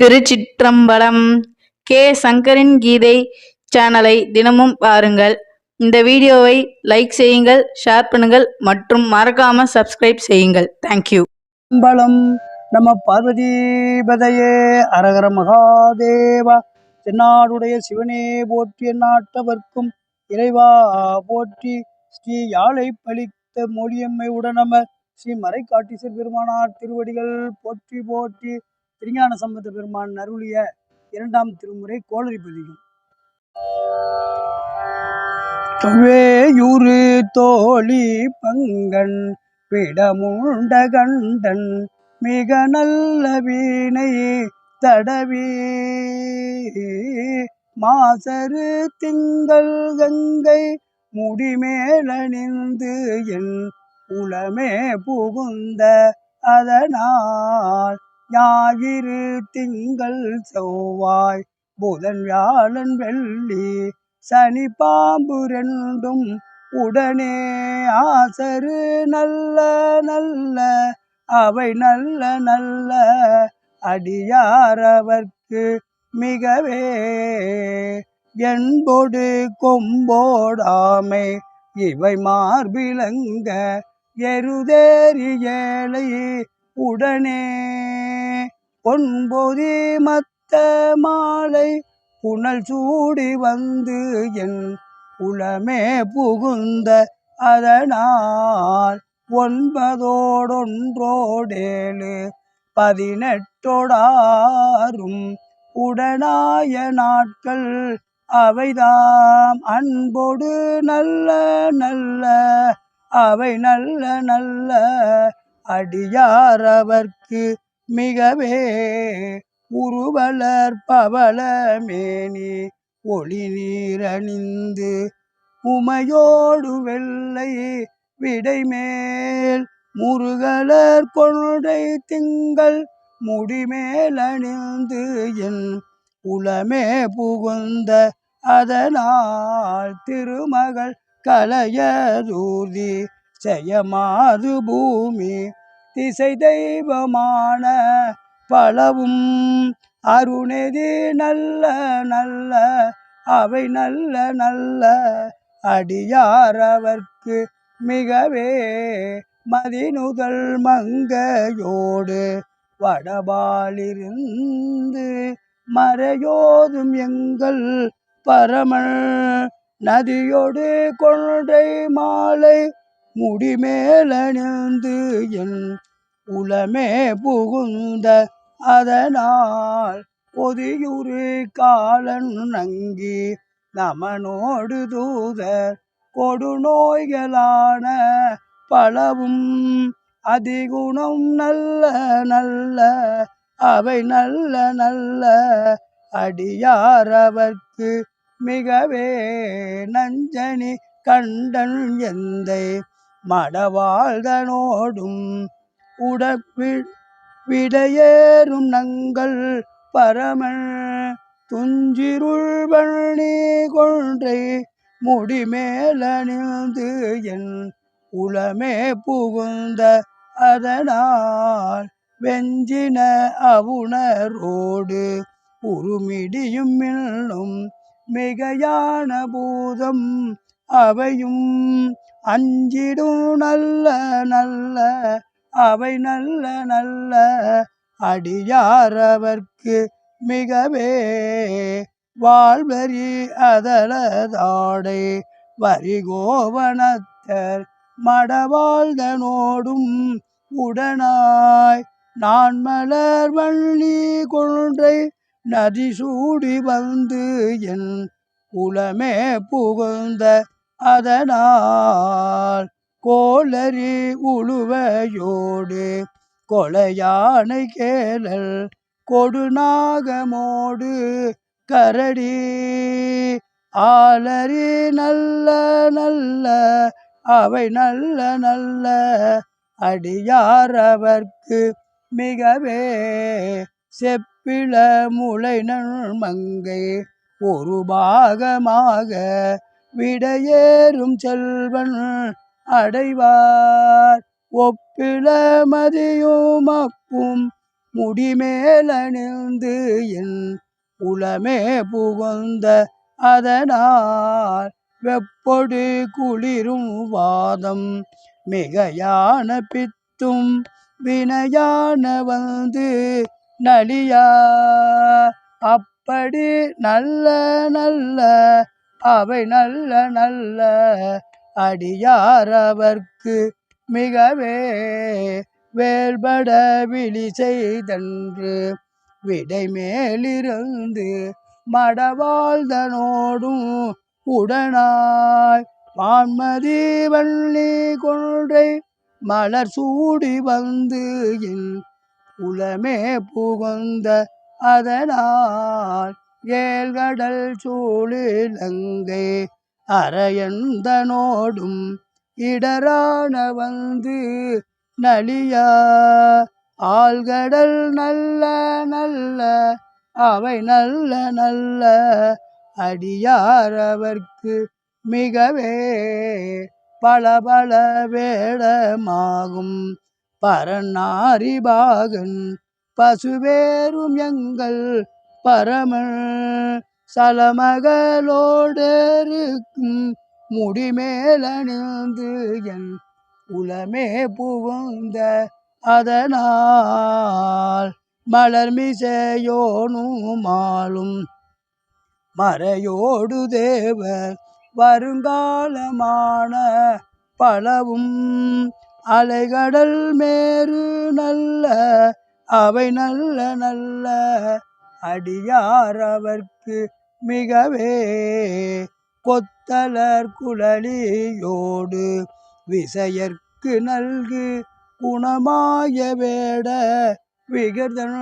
திருச்சிற்றம்பலம் K. சங்கரின் கீதை சேனலை தினமும் பாருங்கள். இந்த வீடியோவை லைக் செய்யுங்கள் ஷேர் பண்ணுங்கள் மற்றும் மறக்காம சப்ஸ்கிரைப் செய்யுங்கள். தேங்க்யூ அம்பலம் நம்ம பார்வதிபதையே அரகர மகாதேவா தென்னாடுடைய சிவனே போற்றி நாட்டவர்க்கும் இறைவா போற்றி ஸ்ரீ யாழை பழித்த மொழியம்மை உடனம ஸ்ரீ மறைக்காட்டீசர் பெருமானார் திருவடிகள் போற்றி போற்றி திருஞான சம்பந்த பெருமான் அருளிய இரண்டாம் திருமுறை கோளரி பதிகம். வேயூரு தோழி பங்கன் பிடமுண்ட கண்டன் மிக நல்ல வீணை தடவி. மாசரு திங்கள் கங்கை முடிமேலணிந்து என் உளமே புகுந்த அதனால் ஞாயிறு திங்கள் செவ்வாய் புதன் வியாழன் வெள்ளி சனி பாம்பு ரெண்டும் உடனே ஆசரு நல்ல நல்ல அவை நல்ல நல்ல அடியாரவர்க்கு மிகவே. என்போடு கொம்போடாமை இவை மார்பிலங்க எருதேறி ஏழை உடனே. பொன்பொதி மத்த மாலை புனல் சூடி வந்து என் உளமே புகுந்த அதனால் ஒன்பதோடொன்றோடேழு பதினெட்டோடாரும் உடனாய நாட்கள் அவைதாம். அன்போடு நல்ல நல்ல அவை நல்ல நல்ல அடியாரவர்க்கு மிகவே உருவலர் பவளமேனி ஒளி நீரணிந்து உமையோடு வெள்ளை விடைமேல் முருகலர் கொன்றை திங்கள் முடிமேலணிந்து என் உளமே புகுந்த அதனால் திருமகள் கலையதூதி செய்யமாது பூமி திசை தெய்வமான பலவும் அருணெதி நல்ல நல்ல அவை நல்ல நல்ல அடியாரவர்க்கு மிகவே மதிநுதல் மங்கையோடு வடபாலிருந்து மறையோதும் எங்கள் பரமல் நதியோடு கொன்றை மாலை முடிமேலணிந்து என் உளமே புகுந்த அதனால் பொதியுரு காலன் நங்கி நமனோடு தூதர் கொடுநோய்களான பலவும் அதிகுணம் நல்ல நல்ல அவை நல்ல நல்ல அடியாரவர்க்கு மிகவே நஞ்சனி கண்டன் எந்தை மடவாழ்தனோடும் உடப்பி விடையேறும் நங்கள் பரமல் துஞ்சிருள் வள்ளி கொன்றை முடிமேலணிந்து என் உளமே புகுந்த அதனால் வெஞ்சின அவுணரோடு உருமிடியும் மின்னும் மிகையான பூதம் அவையும் அஞ்சிடும் நல்ல நல்ல அவை நல்ல நல்ல அடியாரவர்க்கு மிகவே. வாழ்வரி அதலதாடை வரிகோவனத்தர் மடவாழ்தனோடும் உடனாய். நான் மலர் வள்ளி கொன்றை நதி சூடி வந்து என் உளமே புகுந்த அதனால் கோளரி உழுவையோடு கொலையானை கேளல் கொடுநாகமோடு கரடி ஆலரி நல்ல நல்ல அவை நல்ல நல்ல அடியாரவர்க்கு மிகவே செப்பிள முளை நன்மங்கை ஒரு பாகமாக விடையேறும் செல்வன் அடைவார். ஒப்பிள மதியும் அப்பும் முடிமேலணிந்து என் உளமே புகுந்த அதனால் வெப்பொடு குளிரும் வாதம் மிகையான பித்தும் வினையான வந்து நலியா. அப்படி நல்ல நல்ல அவை நல்ல நல்ல அடியாரவர்க்கு மிகவே வேல்பட விழி செய்தன்று. விடை மேலிருந்து மடவாழ்தனோடும் உடனாய் வான்மதி வள்ளி கொன்றை மலர் சூடி வந்து என் உலமே புகுந்த அதனால் ஏழ்கடல் சூழிலங்கை அரையந்தனோடும் இடரான வந்து நலியா. ஆழ்கடல் நல்ல நல்ல அவை நல்ல நல்ல அடியாரவர்க்கு மிகவே பல பல வேடமாகும். பரநாரிபாகன் பசுவேறும் எங்கள் பரமன் சலமகளோடருக்கும் முடிமேலணிந்து என் உலமே புகுந்த அதனால் மலர்மிசையோனும் மாலும் மறையோடு தேவர் வருங்காலமான பலவும் அலைகடல் மேறு நல்ல அவை நல்ல நல்ல அடியார் அவர்க்கு மிகவே. கொத்தலர் குழலியோடு விசையர்க்கு நல்கு குணமாய வேட விகர்தன.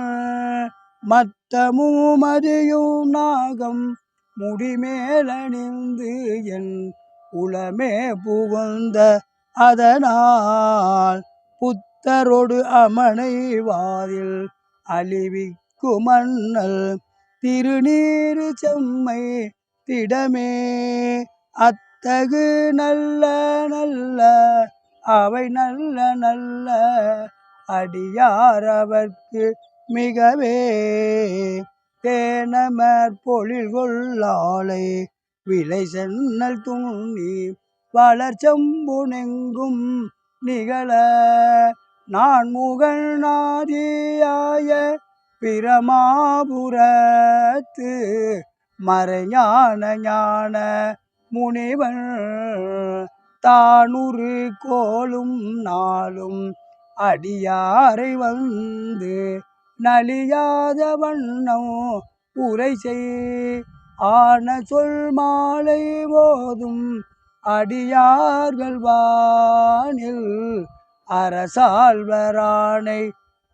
மத்தமும் மதியும் நாகம் முடிமேலணிந்து என் உளமே புகுந்த அதனால் புத்தரோடு அமனை வாதில் அழிவிக்கு மன்னல் திருநீரு செம்மை திடமே. அத்தகு நல்ல நல்ல அவை நல்ல நல்ல அடியாரவர்க்கு மிகவே. தேனமர் பொழில் கொள்ளாலை விலை சென்னல் துணி வளர்ச்சம்புனெங்கும் நிகழ. நான் முகழ் நாதியாய பிரமாபுரத்து மறைஞான ஞான முனிவன். தானுரு கோலும் நாளும் அடியாரை வந்து நலியாத வண்ணம் உரை செய். ஆன சொல் மாலை போதும் அடியார்கள் வானில் அரசால்வரானை